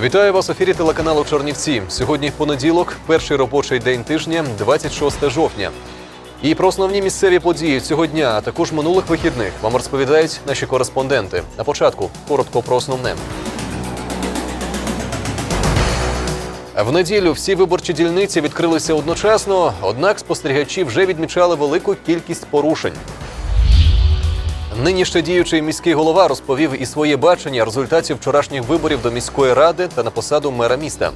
Вітаю вас в ефірі телеканалу Чорнівці. Сьогодні понеділок, перший робочий день тижня, 26 жовтня. І про основні місцеві події цього дня, а також минулих вихідних вам розповідають наші кореспонденти. На початку коротко про основне. В неділю всі виборчі дільниці відкрилися одночасно, однак спостерігачі вже відмічали велику кількість порушень. Нині ще діючий міський голова розповів і своє бачення результатів вчорашніх виборів до міської ради та на посаду мера міста.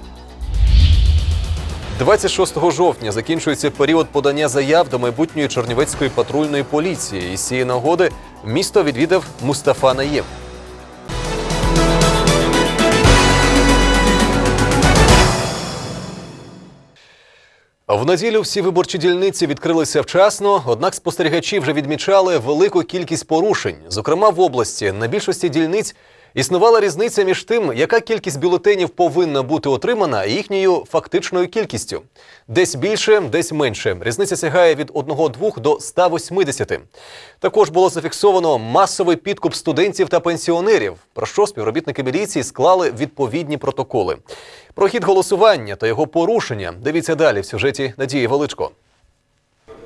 26 жовтня закінчується період подання заяв до майбутньої Чернівецької патрульної поліції. І з цієї нагоди місто відвідав Мустафа Наєм. В неділю всі виборчі дільниці відкрилися вчасно, однак спостерігачі вже відмічали велику кількість порушень. Зокрема, в області на більшості дільниць існувала різниця між тим, яка кількість бюлетенів повинна бути отримана, і їхньою фактичною кількістю. Десь більше, десь менше. Різниця сягає від 1-2 до 180. Також було зафіксовано масовий підкуп студентів та пенсіонерів, про що співробітники міліції склали відповідні протоколи. Про хід голосування та його порушення дивіться далі в сюжеті Надії Величко.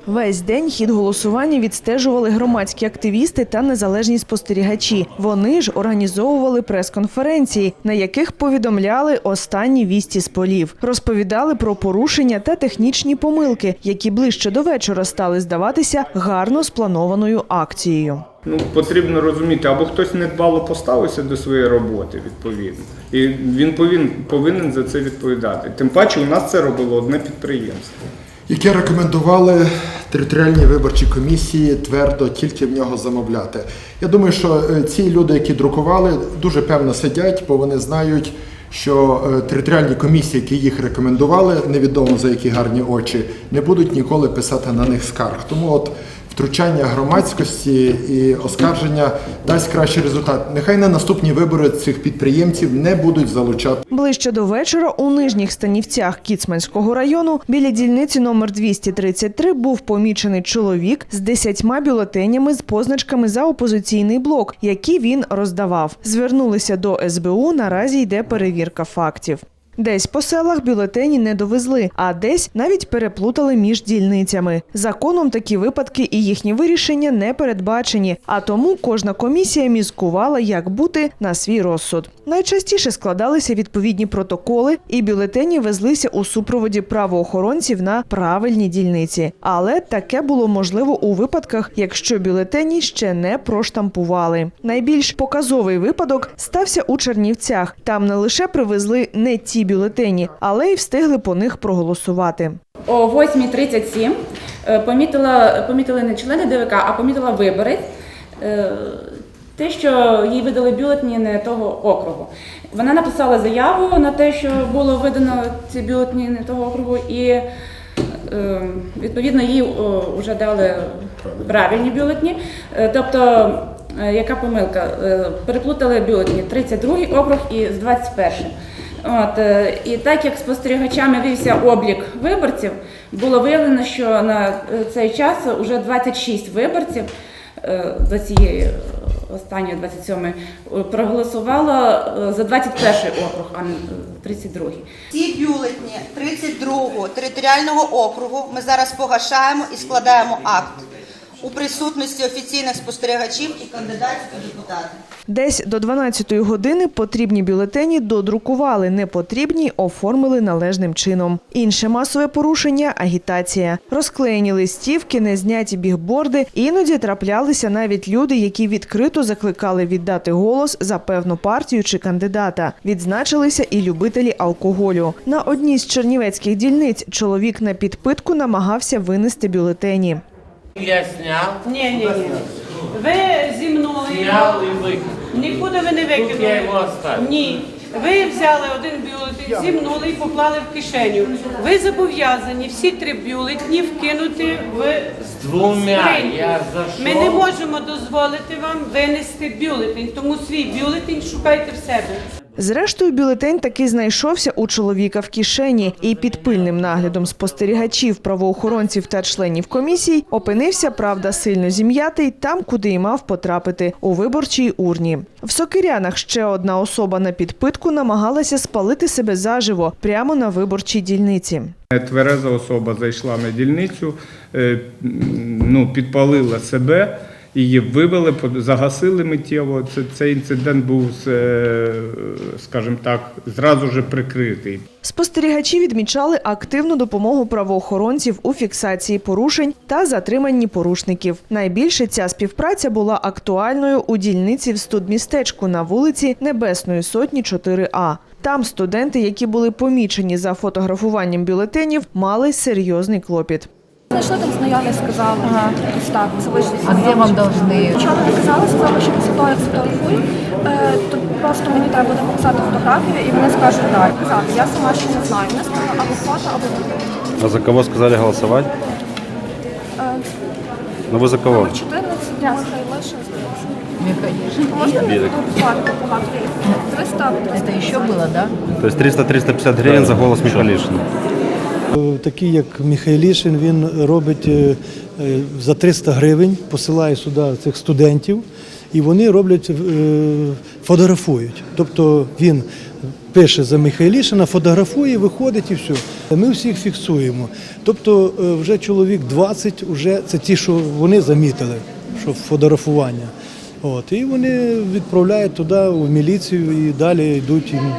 Весь день хід голосування відстежували громадські активісти та незалежні спостерігачі. Вони ж організовували прес-конференції, на яких повідомляли останні вісті з полів, розповідали про порушення та технічні помилки, які ближче до вечора стали здаватися гарно спланованою акцією. Ну, потрібно розуміти, або хтось недбало поставився до своєї роботи, відповідно, і він повинен, повинен за це відповідати. Тим паче, у нас це робило одне підприємство. Яке рекомендували територіальні виборчі комісії твердо тільки в нього замовляти. Я думаю, що е, ці люди, які друкували, дуже певно сидять, бо вони знають, що е, територіальні комісії, які їх рекомендували, невідомо за які гарні очі, не будуть ніколи писати на них скарг. Тому от втручання громадськості і оскарження дасть кращий результат. Нехай на наступні вибори цих підприємців не будуть залучати. Ближче до вечора у нижніх станівцях Кіцманського району біля дільниці номер 233 був помічений чоловік з 10 бюлетенями з позначками за опозиційний блок, які він роздавав. Звернулися до СБУ. Наразі йде перевірка фактів. Десь по селах бюлетені не довезли, а десь навіть переплутали між дільницями. Законом такі випадки і їхні вирішення не передбачені, а тому кожна комісія мізкувала, як бути на свій розсуд. Найчастіше складалися відповідні протоколи, і бюлетені везлися у супроводі правоохоронців на правильні дільниці. Але таке було можливо у випадках, якщо бюлетені ще не проштампували. Найбільш показовий випадок стався у Чернівцях. Там не лише привезли не ті бюлетені, але й встигли по них проголосувати. О 8.37 е, помітила, помітили не члени ДВК, а помітила виборець. е, Те, що їй видали бюлетні не того округу. Вона написала заяву на те, що було видано ці бюлетні не того округу, і е, відповідно їй вже дали правильні бюлетні. Тобто, яка помилка? Переплутали бюлетні 32 округ і з 21. От, е, і так як спостерігачами вівся облік виборців, було виявлено, що на е, цей час вже 26 виборців е, до цієї останньої 27-ї е, проголосувало за 21 округ, а не е, 32-й. Ці бюлетні 32-го територіального округу ми зараз погашаємо і складаємо акт у присутності офіційних спостерігачів і кандидатів у депутати. Десь до 12-ї години потрібні бюлетені додрукували, непотрібні оформили належним чином. Інше масове порушення агітація. Розклеєні листівки, незняті бігборди. Іноді траплялися навіть люди, які відкрито закликали віддати голос за певну партію чи кандидата. Відзначилися і любителі алкоголю. На одній з чернівецьких дільниць чоловік на підпитку намагався винести бюлетені. Я сняв, Ні, ні, ні. Ви зі мною сняв і викинув. нікуди ви не Тут я викинули. його оставив. Ні. Ви взяли один бюлетень, зімнули і поклали в кишеню. Ви зобов'язані всі три бюлетні вкинути в Двома скриньку. я зайшов. Ми не можемо дозволити вам винести бюлетень, тому свій бюлетень шукайте в себе. Зрештою, бюлетень таки знайшовся у чоловіка в кишені, і під пильним наглядом спостерігачів, правоохоронців та членів комісій опинився, правда, сильно зім'ятий там, куди й мав потрапити у виборчій урні. В Сокирянах ще одна особа на підпитку намагалася спалити себе заживо прямо на виборчій дільниці. Твереза особа зайшла на дільницю, е, ну, підпалила себе, її вивели, загасили миттєво. Це, цей інцидент був, е, скажімо так, зразу же прикритий. Спостерігачі відмічали активну допомогу правоохоронців у фіксації порушень та затриманні порушників. Найбільше ця співпраця була актуальною у дільниці в студмістечку на вулиці Небесної Сотні 4А. Там студенти, які були помічені за фотографуванням бюлетенів, мали серйозний клопіт. Знайшли там знайомі, сказали. Ось так, це вийшли. А где вам должны? Нічого не казали, сказали, що після того, як сфотографую, е, то просто мені треба буде показати фотографію, і вони скажуть далі. Казати, я сама ще не знаю. Вони сказали або фото, або відео. А за кого сказали голосовать? Ну вы за кого? 14 для Михайлиша, здається. Михаил. Можна мені фотографувати багато? 300 або 300. Это еще было, да? То есть 300-350 гривен за голос Михалишина. Е, Такий як Михайлішин, він робить е, е, за 300 гривень, посилає сюди цих студентів, і вони роблять, фотографують. Тобто він пише за Михайлішина, фотографує, виходить і все. Ми всіх фіксуємо. Тобто вже чоловік 20, вже це ті, що вони замітили, що фотографування. От, і вони відправляють туди в міліцію і далі йдуть їм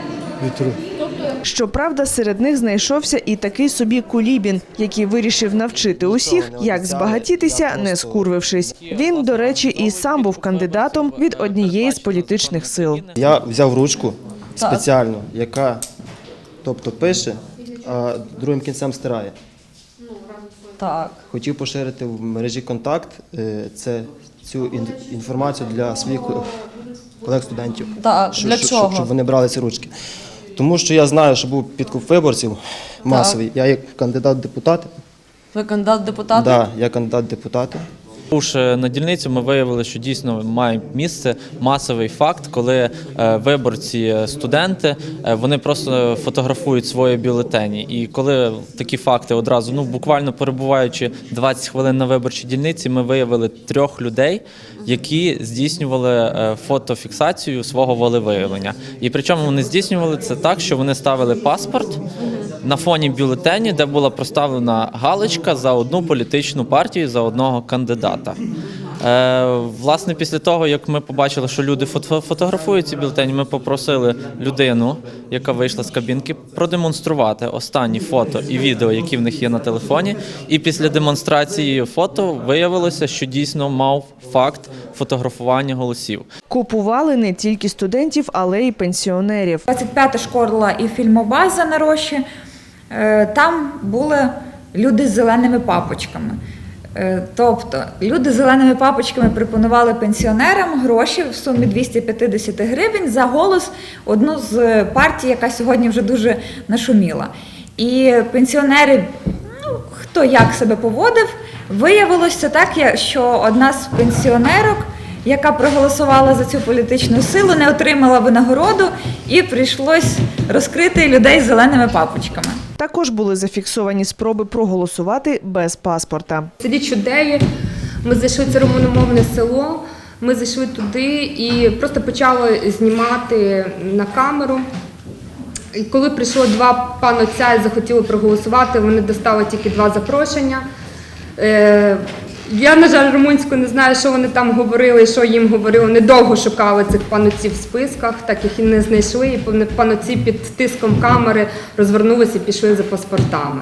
від Щоправда, серед них знайшовся і такий собі кулібін, який вирішив навчити усіх, як збагатітися, не скурвившись. Він, до речі, і сам був кандидатом від однієї з політичних сил. Я взяв ручку спеціальну, яка тобто пише, а другим кінцем стирає. Так. Хотів поширити в мережі контакт е, це цю ін- інформацію для своїх колег-студентів. Так, Що- для що- чого? Щоб вони брали ці ручки. Тому що я знаю, що був підкуп виборців масовий. Я як кандидат в депутати. Ви кандидат в депутати? Да, я кандидат в депутати. Прибувши на дільницю, ми виявили, що дійсно має місце масовий факт, коли е, виборці, е, студенти, е, вони просто фотографують свої бюлетені. І коли такі факти одразу, ну буквально перебуваючи 20 хвилин на виборчій дільниці, ми виявили трьох людей, які здійснювали е, фотофіксацію свого волевиявлення. І причому вони здійснювали це так, що вони ставили паспорт на фоні бюлетені, де була проставлена галочка за одну політичну партію за одного кандидата. Е, власне, після того, як ми побачили, що люди фото- фотографують ці бюлетені, ми попросили людину, яка вийшла з кабінки, продемонструвати останні фото і відео, які в них є на телефоні. І після демонстрації фото виявилося, що дійсно мав факт фотографування голосів. Купували не тільки студентів, але й пенсіонерів. 25 школа і фільмобаза на Рощі. Е, Там були люди з зеленими папочками. Е, Тобто люди з зеленими папочками пропонували пенсіонерам гроші в сумі 250 гривень за голос одну з партій, яка сьогодні вже дуже нашуміла. І пенсіонери, ну хто як себе поводив, виявилося так, що одна з пенсіонерок яка проголосувала за цю політичну силу, не отримала винагороду і прийшлось розкрити людей з зеленими папочками. Також були зафіксовані спроби проголосувати без паспорта. селі Чудеї. Ми зайшли це румуномовне село. Ми зайшли туди і просто почали знімати на камеру. Коли прийшло два панотця і захотіли проголосувати, вони достали тільки два запрошення. Я, на жаль, румунську не знаю, що вони там говорили, що їм говорили. Недовго шукали цих панотців в списках, так їх і не знайшли. І пан- панотці під тиском камери розвернулися і пішли за паспортами.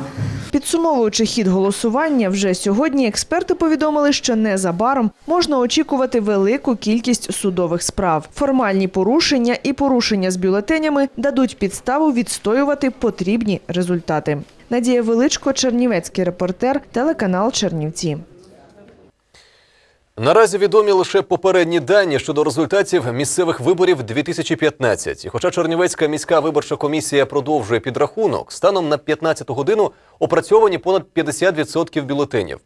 Підсумовуючи хід голосування, вже сьогодні експерти повідомили, що незабаром можна очікувати велику кількість судових справ. Формальні порушення і порушення з бюлетенями дадуть підставу відстоювати потрібні результати. Надія Величко, Чернівецький репортер, телеканал Чернівці. Наразі відомі лише попередні дані щодо результатів місцевих виборів 2015. І хоча Чернівецька міська виборча комісія продовжує підрахунок, станом на 15 годину опрацьовані понад 50% бюлетенів.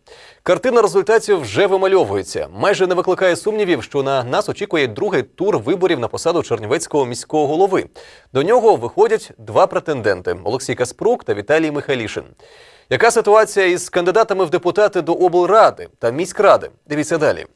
Картина результатів вже вимальовується. Майже не викликає сумнівів, що на нас очікує другий тур виборів на посаду Чернівецького міського голови. До нього виходять два претенденти: Олексій Каспрук та Віталій Михайлішин. Яка ситуація із кандидатами в депутати до облради та міськради? Дивіться далі.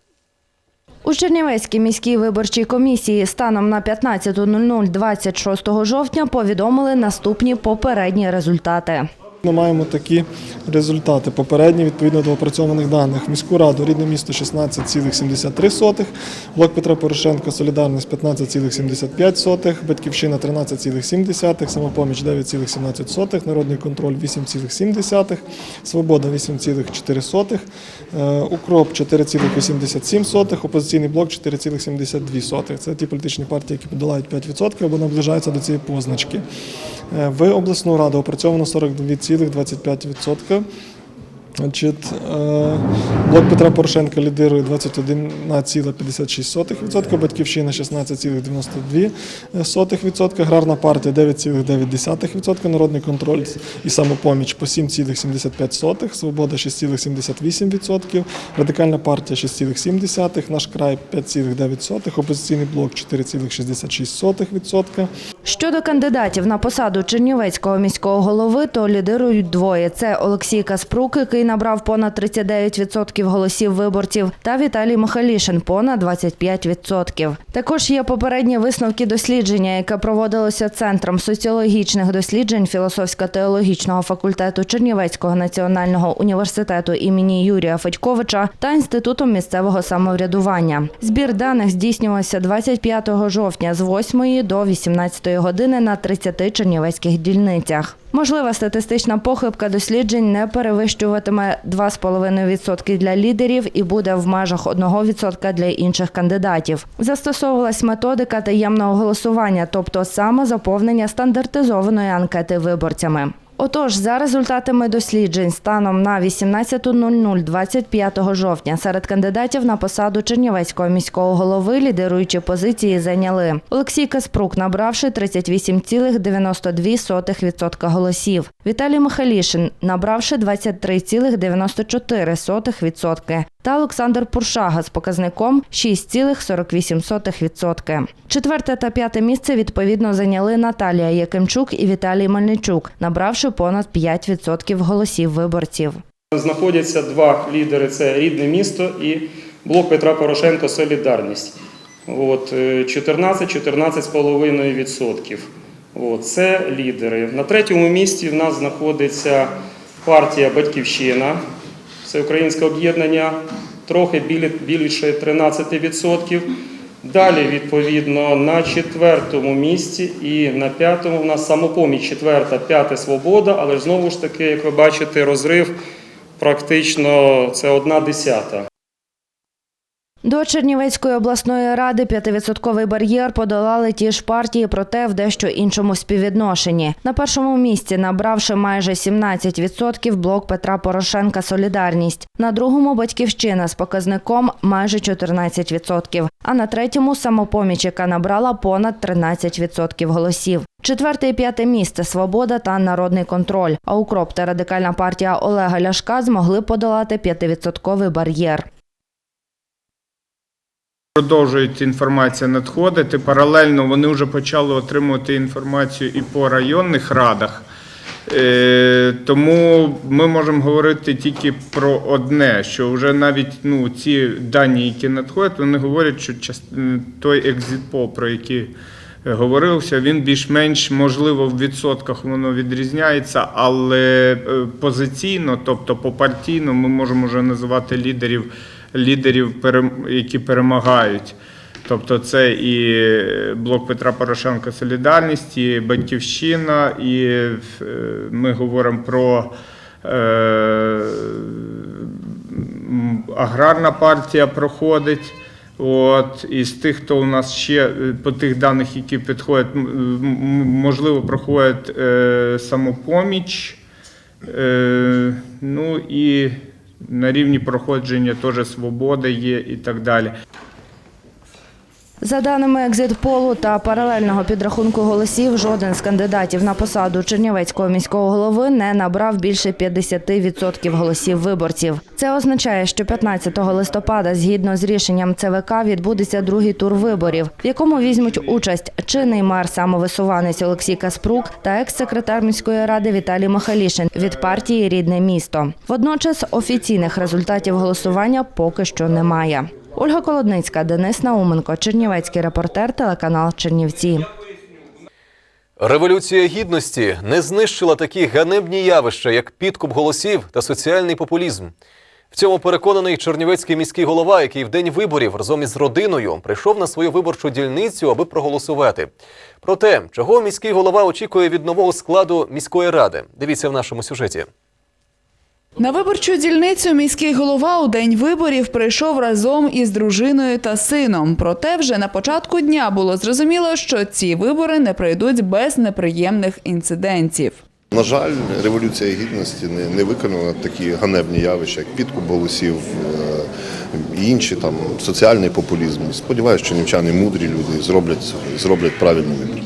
У Чернівецькій міській виборчій комісії станом на 15.00 26 жовтня повідомили наступні попередні результати. Ми маємо такі результати. Попередні відповідно до опрацьованих даних. Міську раду рідне місто 16,73, блок Петра Порошенка Солідарність 15,75, Батьківщина 13,7, самопоміч 9,17, Народний контроль 8,7, Свобода 8,4, е, Укроп 4,87, опозиційний блок 4,72. Це ті політичні партії, які подолають 5% або наближаються до цієї позначки. Е, В обласну раду опрацьовано 42,25%. Значить, е, блок Петра Порошенка лідирує 21,56%, Батьківщина 16,92%, Аграрна партія 9,9%, Народний контроль і самопоміч по 7,75%, Свобода 6,78%, Радикальна партія 6,7%, Наш край 5,9%, Опозиційний блок 4,66%. Щодо кандидатів на посаду Чернівецького міського голови, то лідирують двоє. Це Олексій Каспрук, який набрав понад 39% голосів виборців, та Віталій Михайлішин – понад 25%. Також є попередні висновки дослідження, яке проводилося Центром соціологічних досліджень філософсько-теологічного факультету Чернівецького національного університету імені Юрія Федьковича та Інститутом місцевого самоврядування. Збір даних здійснювався 25 жовтня з 8 до 18 години на 30 чернівецьких дільницях. Можлива статистична похибка досліджень не перевищуватиме 2,5% для лідерів і буде в межах 1% для інших кандидатів. Застосовувалась методика таємного голосування, тобто саме заповнення стандартизованої анкети виборцями. Отож, за результатами досліджень станом на 18.00 25 жовтня серед кандидатів на посаду Чернівецького міського голови лідируючі позиції зайняли Олексій Каспрук, набравши 38,92% голосів. Віталій Михайлішин, набравши 23,94% та Олександр Пуршага з показником 6,48%. Четверте та п'яте місце відповідно зайняли Наталія Якимчук і Віталій Мельничук, набравши понад 5% голосів виборців. Знаходяться два лідери: це рідне місто і блок Петра Порошенко Солідарність. От, е, 14-14,5%. От, це лідери. На третьому місці в нас знаходиться партія Батьківщина, це українське об'єднання, трохи більше 13%. Далі, відповідно, на четвертому місці і на п'ятому у нас самопоміч четверта, п'яте свобода, але знову ж таки, як ви бачите, розрив практично це одна десята. До Чернівецької обласної ради п'ятивідсотковий бар'єр подолали ті ж партії, проте в дещо іншому співвідношенні. На першому місці, набравши майже 17%, блок Петра Порошенка Солідарність. На другому батьківщина з показником майже 14%. А на третьому самопоміч, яка набрала понад 13% голосів. Четверте і п'яте місце Свобода та Народний контроль. А Укроп та радикальна партія Олега Ляшка змогли подолати п'ятивідсотковий бар'єр. Продовжують інформація надходити. Паралельно вони вже почали отримувати інформацію і по районних радах. Е, Тому ми можемо говорити тільки про одне, що вже навіть ну, ці дані, які надходять, вони говорять, що той екзитпол, про який е, говорився, він більш-менш можливо в відсотках воно відрізняється, але е, позиційно, тобто попартійно, ми можемо вже називати лідерів, лідерів, які перемагають. Тобто це і блок Петра Порошенка Солідарність, і Батьківщина, і е, ми говоримо про е, аграрна партія проходить. От, із тих, хто у нас ще е, по тих даних, які підходять, можливо, проходить е, самопоміч. Е, ну і на рівні проходження теж свобода є і так далі. За даними екзит-полу та паралельного підрахунку голосів, жоден з кандидатів на посаду Чернівецького міського голови не набрав більше 50% голосів виборців. Це означає, що 15 листопада, згідно з рішенням ЦВК, відбудеться другий тур виборів, в якому візьмуть участь чинний мер самовисуванець Олексій Каспрук та екс-секретар міської ради Віталій Михалішин від партії Рідне місто. Водночас офіційних результатів голосування поки що немає. Ольга Колодницька, Денис Науменко, Чернівецький репортер, телеканал Чернівці. Революція гідності не знищила такі ганебні явища, як підкуп голосів та соціальний популізм. В цьому переконаний чернівецький міський голова, який в день виборів разом із родиною прийшов на свою виборчу дільницю, аби проголосувати. Про те, чого міський голова очікує від нового складу міської ради, дивіться в нашому сюжеті. На виборчу дільницю міський голова у день виборів прийшов разом із дружиною та сином. Проте вже на початку дня було зрозуміло, що ці вибори не пройдуть без неприємних інцидентів. На жаль, революція гідності не, виконала такі ганебні явища, як підкуп голосів е, і інші там соціальний популізм. Сподіваюся, що нівчани мудрі люди зроблять, зроблять правильний вибір.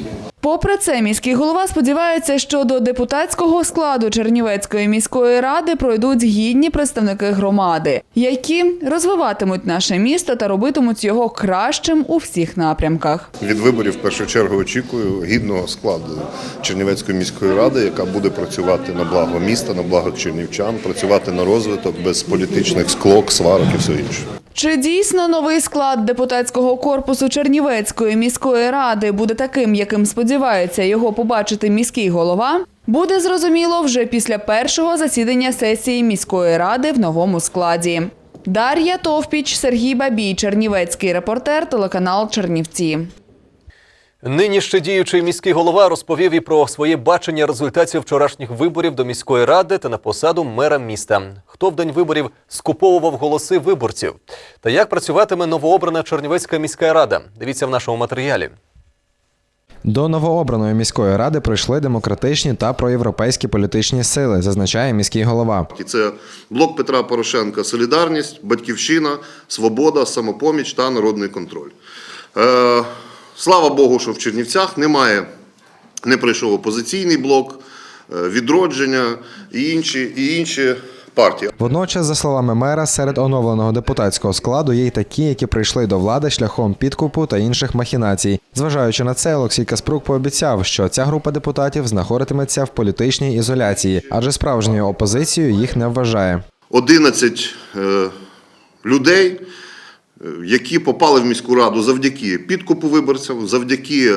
Попри це, міський голова сподівається, що до депутатського складу Чернівецької міської ради пройдуть гідні представники громади, які розвиватимуть наше місто та робитимуть його кращим у всіх напрямках. Від виборів в першу чергу очікую гідного складу Чернівецької міської ради, яка буде працювати на благо міста, на благо чернівчан, працювати на розвиток без політичних склок, сварок і все інше. Чи дійсно новий склад депутатського корпусу Чернівецької міської ради буде таким, яким сподівається його побачити міський голова? Буде зрозуміло вже після першого засідання сесії міської ради в новому складі. Дар'я Товпіч, Сергій Бабій, Чернівецький репортер, телеканал Чернівці. Нині ще діючий міський голова розповів і про своє бачення результатів вчорашніх виборів до міської ради та на посаду мера міста. Хто в день виборів скуповував голоси виборців? Та як працюватиме новообрана Чернівецька міська рада? Дивіться в нашому матеріалі. До новообраної міської ради прийшли демократичні та проєвропейські політичні сили, зазначає міський голова. І це блок Петра Порошенка, Солідарність, Батьківщина, Свобода, Самопоміч та Народний контроль. Е, слава Богу, що в Чернівцях немає, не прийшов опозиційний блок, е, відродження і інші, і інші партії. Водночас, за словами мера, серед оновленого депутатського складу є й такі, які прийшли до влади шляхом підкупу та інших махінацій. Зважаючи на це, Олексій Каспрук пообіцяв, що ця група депутатів знаходитиметься в політичній ізоляції, адже справжньою опозицією їх не вважає. 11 е, людей, е, які попали в міську раду завдяки підкупу виборців, завдяки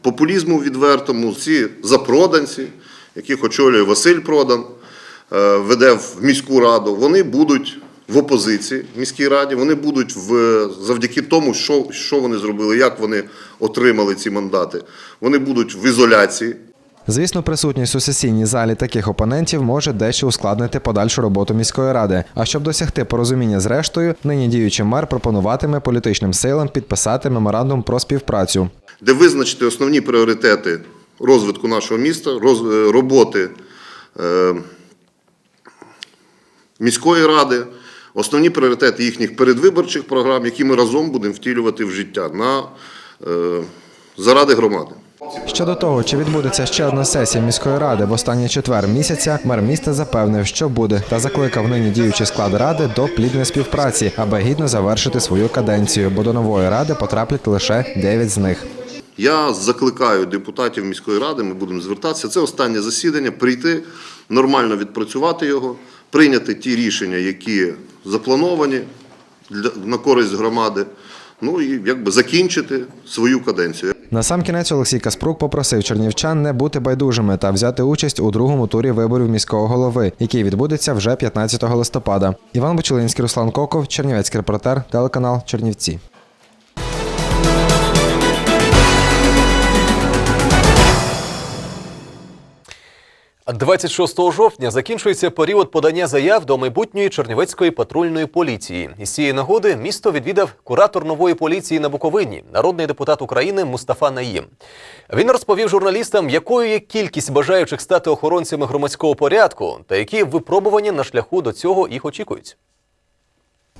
популізму відвертому, ці запроданці, яких очолює Василь Продан, веде в міську раду, вони будуть в опозиції в міській раді, вони будуть в, завдяки тому, що, що вони зробили, як вони отримали ці мандати. Вони будуть в ізоляції. Звісно, присутність у сесійній залі таких опонентів може дещо ускладнити подальшу роботу міської ради. А щоб досягти порозуміння з рештою, нині діючий мер пропонуватиме політичним силам підписати меморандум про співпрацю. де визначити основні пріоритети розвитку нашого міста, роз- е, роботи е, міської ради, основні пріоритети їхніх передвиборчих програм, які ми разом будемо втілювати в життя на, е, заради громади. Щодо того, чи відбудеться ще одна сесія міської ради в останній четвер місяця, мер міста запевнив, що буде, та закликав нині діючий склад ради до плідної співпраці, аби гідно завершити свою каденцію, бо до нової ради потраплять лише 9 з них. Я закликаю депутатів міської ради, ми будемо звертатися. Це останнє засідання, прийти, нормально відпрацювати його, прийняти ті рішення, які заплановані для, на користь громади, ну і якби закінчити свою каденцію. На сам кінець Олексій Каспрук попросив чернівчан не бути байдужими та взяти участь у другому турі виборів міського голови, який відбудеться вже 15 листопада. Іван Бочулинський, Руслан Коков, Чернівецький репортер, телеканал Чернівці. 26 жовтня закінчується період подання заяв до майбутньої Чернівецької патрульної поліції. Із цієї нагоди місто відвідав куратор нової поліції на Буковині, народний депутат України Мустафа Наїм. Він розповів журналістам, якою є кількість бажаючих стати охоронцями громадського порядку та які випробування на шляху до цього їх очікують.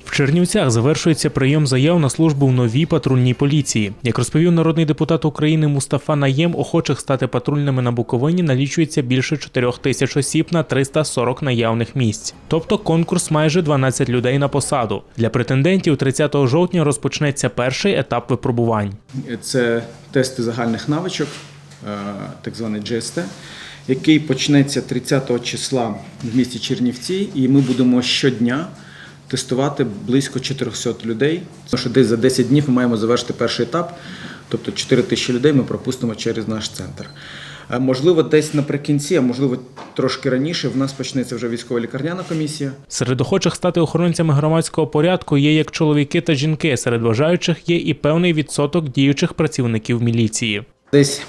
В Чернівцях завершується прийом заяв на службу в новій патрульній поліції. Як розповів народний депутат України Мустафа Наєм, охочих стати патрульними на Буковині налічується більше 4 тисяч осіб на 340 наявних місць. Тобто конкурс майже 12 людей на посаду. Для претендентів 30 жовтня розпочнеться перший етап випробувань. Це тести загальних навичок, е, так званий GST, який почнеться 30 числа в місті Чернівці, і ми будемо щодня тестувати близько 400 людей. Тому що десь за 10 днів ми маємо завершити перший етап, тобто 4 тисячі людей ми пропустимо через наш центр. Е, Можливо, десь наприкінці, а можливо трошки раніше, в нас почнеться вже військова лікарняна комісія. Серед охочих стати охоронцями громадського порядку є як чоловіки та жінки. Серед бажаючих є і певний відсоток діючих працівників міліції. Десь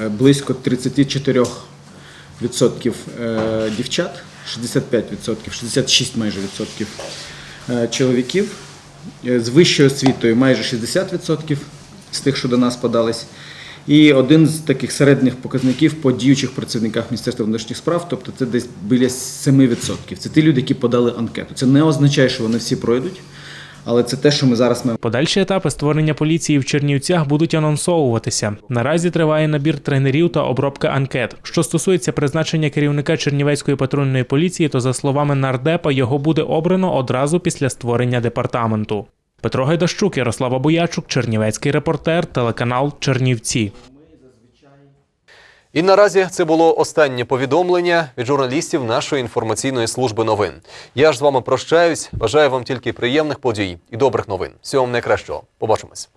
е, близько 34% е, дівчат, 65%, 66 майже відсотків е, чоловіків. Е, З вищою освітою майже 60% з тих, що до нас подались. І один з таких середніх показників по діючих працівниках Міністерства внутрішніх справ, тобто це десь біля 7%. Це ті люди, які подали анкету. Це не означає, що вони всі пройдуть, але це те, що ми зараз маємо. Подальші етапи створення поліції в Чернівцях будуть анонсовуватися. Наразі триває набір тренерів та обробка анкет. Що стосується призначення керівника Чернівецької патрульної поліції, то за словами нардепа його буде обрано одразу після створення департаменту. Петро Гайдащук, Ярослава Боячук, Чернівецький репортер, телеканал Чернівці. І наразі це було останнє повідомлення від журналістів нашої інформаційної служби новин. Я ж з вами прощаюсь. Бажаю вам тільки приємних подій і добрих новин. Всього вам найкращого. Побачимось.